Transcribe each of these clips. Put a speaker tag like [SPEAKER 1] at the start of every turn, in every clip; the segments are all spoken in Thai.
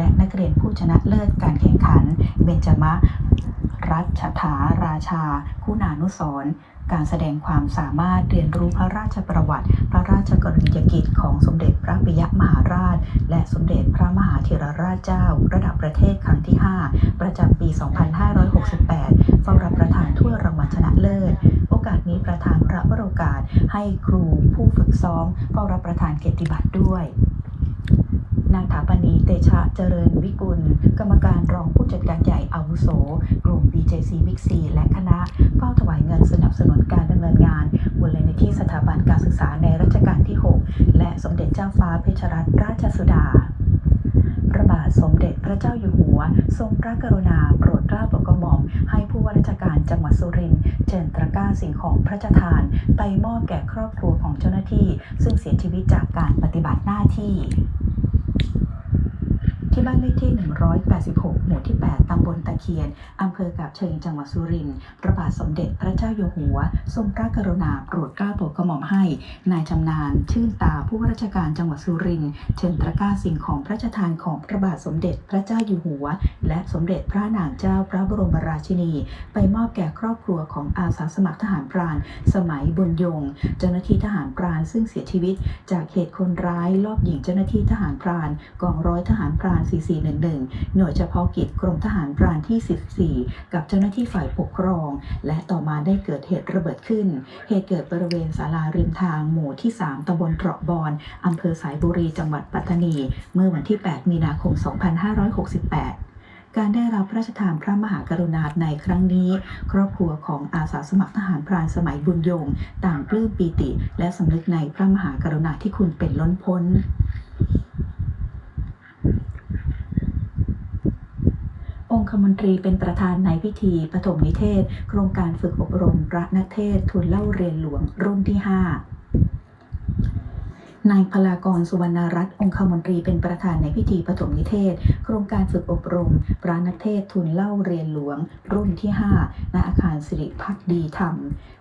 [SPEAKER 1] และนักเรียนผู้ชนะเลิศการแข่งขัน เบญจมะ รัชถาราชา คุณานุสรการแสดงความสามารถเรียนรู้พระราชประวัติ พระราชกรณียกิจของสมเด็จพระปิยมหาราช และสมเด็จพระมหาเถรราชเจ้า ระดับประเทศครั้งที่ 5 ประจำปี 2568เฝ้ารับประทานถ้วยรางวัลชนะเลิศ โอกาสนี้ประธานพระวโรกาสให้ครูผู้ฝึกซ้อมเฝ้ารับประทานเกียรติบัตรด้วย นางถาปณีเตชะเจริญวิกุล กรรมการรองผู้จัดการใหญ่อาวุโส กลุ่ม BJC Big C และคณะเฝ้าถวายเงินสนับสนุนการดำเนินงานมูลนิธิสถาบันการศึกษาในรัชกาลที่ 6 และสมเด็จเจ้าฟ้าเพชรรัตนราชสุดาพระบาทสมเด็จพระเจ้าอยู่หัว ทรงพระกรุณาโปรดเกล้าโปรดกระหม่อมให้ผู้ว่าราชการจังหวัดสุรินทร์เจิญตะกร้าสิ่งของพระราชทาน ไปมอบแก่ครอบครัวของเจ้าหน้าที่ ซึ่งเสียชีวิตจากการปฏิบัติหน้าที่ ที่บ้านเลขที่ 186 หมู่ที่ 8 ตำบลตะเคียน อำเภอกาบเชิง จังหวัดสุรินทร์ พระบาทสมเด็จพระเจ้าอยู่หัว ทรงพระกรุณาโปรดเกล้าโปรดกระหม่อมให้ นายชำนาญ ชื่นตา ผู้ว่าราชการจังหวัดสุรินทร์ เชิญตะกร้าสิ่งของพระราชทานของพระบาทสมเด็จพระเจ้าอยู่หัว และสมเด็จพระนางเจ้าพระบรมราชินี ไปมอบแก่ครอบครัวของอาสาสมัครทหารพราน สมัยบุญยง เจ้าหน้าที่ทหารพรานซึ่งเสียชีวิต จากเหตุคนร้ายลอบยิงเจ้าหน้าที่ทหารพราน กองร้อยทหารพราน4411 หน่วยเฉพาะกิจกรมทหารพรานที่ 14 กับเจ้าหน้าที่ฝ่ายปกครอง และต่อมาได้เกิดเหตุระเบิดขึ้น เหตุเกิดบริเวณศาลาริมทางหมู่ที่ 3 ตำบลเตราะบอนอำเภอสายบุรีจังหวัดปัตตานี เมื่อวันที่ 8 มีนาคม 2568การได้รับพระราชทานพระมหากรุณาในครั้งนี้ ครอบครัวของอาสาสมัครทหารพรานสมัยบุญยง ต่างปลื้มปีติ และสำนึกในพระมหากรุณาธิคุณเป็นล้นพ้น อง คมนตรีเป็นประธานในพิธีปฐมนิเทศ โครงการฝึกอบรมพระนักเทศทุนเล่าเรียนหลวงรุ่นที่ 5 นายพลากรสุวรรณรัตน์องคมนตรีเป็นประธานในพิธีปฐมนิเทศ โครงการฝึกอบรมพระนักเทศทุนเล่าเรียนหลวง รุ่นที่ 5 ณอาคารสิริพักดีธรรม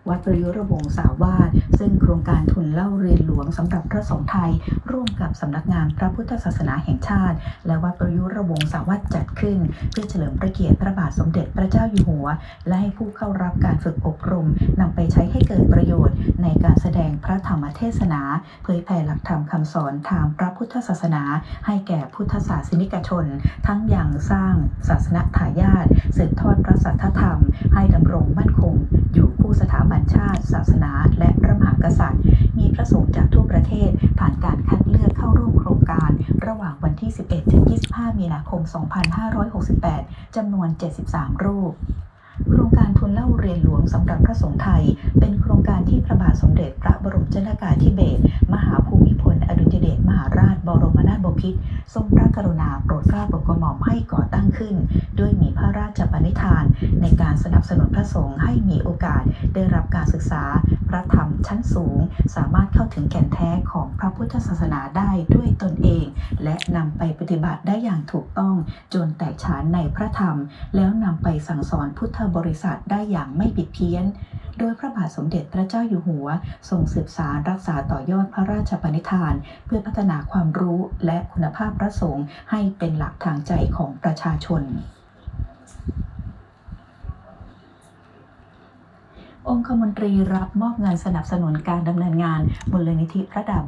[SPEAKER 1] วัดประยุรวงศ์สาวาสซึ่งโครงการทุนเล่าเรียนหลวงสำหรับพระสงฆ์ไทย ร่วมกับสำนักงานพระพุทธศาสนาแห่งชาติ และวัดประยุรวงศ์สาวาสจัดขึ้น เพื่อเฉลิมพระเกียรติพระบาทสมเด็จพระเจ้าอยู่หัว และให้ผู้เข้ารับการฝึกอบรมนำไปใช้ให้เกิดประโยชน์ ในการแสดงพระธรรมเทศนา เผยแผ่หลักธรรมคำสอนทางพระพุทธศาสนา ให้แก่พุทธศาสนิกชน ทั้งอย่างสร้างศาสนทายาทสืบทอดพระสัทธธรรม ให้ดำรงมั่นคง อยู่คู่สถาบันชาติ ศาสนา และพระมหากษัตริย์ มีพระสงฆ์จากทั่วประเทศผ่านการคัดเลือกเข้าร่วมโครงการ ระหว่างวันที่ 11 ถึง 25 มีนาคม 2568 จำนวน 73 รูป โครงการทุนเล่าเรียนหลวงสำหรับพระสงฆ์ไทย เป็นโครงการที่พระบาทสมเด็จพระบรมชนากาธิเบศรมหาภูมิพลอดุลยเดชมหาราช บรมนาถบพิตรทรงพระกรุณาโปรดเกล้าโปรดกระหม่อมให้ก่อตั้งขึ้น ด้วยมีพระราชปณิธาน ในการสนับสนุนพระสงฆ์ให้มีโอกาสได้รับการศึกษา พระธรรมชั้นสูง สามารถเข้าถึงแก่นแท้ของพระพุทธศาสนาได้ด้วยตนเอง และนำไปปฏิบัติได้อย่างถูกต้อง จนแตกฉานในพระธรรม แล้วนำไปสั่งสอนพุทธบริษัทได้อย่างไม่ผิดเพี้ยนโดยพระบาทสมเด็จพระเจ้าอยู่หัวทรงสืบสารรักษาต่อยอดพระราชปณิธาน เพื่อพัฒนาความรู้และคุณภาพพระสงฆ์ให้เป็นหลักทางใจของประชาชน องคมนตรีรับมอบเงินสนับสนุนการดำเนินงานมูลนิธิพระดาบ